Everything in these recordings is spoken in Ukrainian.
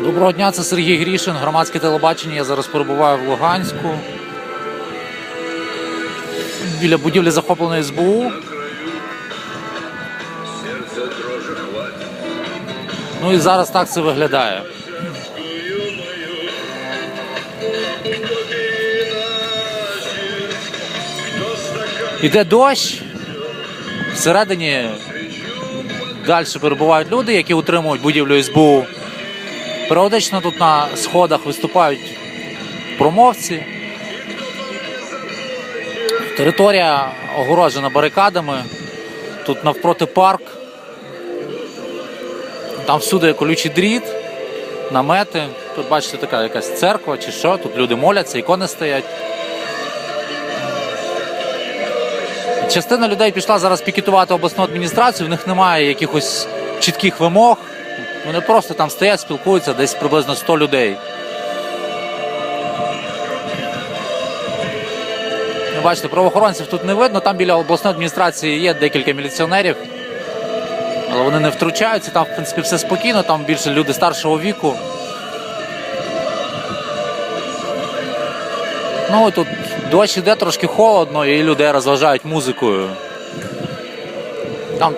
Доброго дня, це Сергій Грішин, громадське телебачення. Я зараз перебуваю в Луганську. Біля будівлі захопленої СБУ. Ну і зараз так це виглядає. Іде дощ. Всередині далі перебувають люди, які утримують будівлю СБУ. Періодично тут на сходах виступають промовці. Територія огороджена барикадами. Тут навпроти парк. Там всюди колючий дріт, намети. Тут бачите, така якась церква чи що. Тут люди моляться, ікони стоять. Частина людей пішла зараз пікетувати обласну адміністрацію, в них немає якихось чітких вимог. Вони просто там стоять, спілкуються, десь приблизно 100 людей. Ну, Бачите, правоохоронців тут не видно. Там біля обласної адміністрації є декілька міліціонерів, але вони не втручаються. Там, в принципі, все спокійно, там більше люди старшого віку. Ну, тут дощ іде трошки холодно, і людей розважають музикою. Там,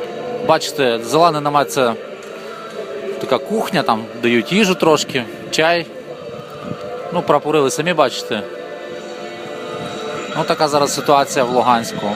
бачите, зелений це така кухня, там дають їжу трошки, чай. Ну, прапори ви самі бачите. Ну, така зараз ситуація в Луганську.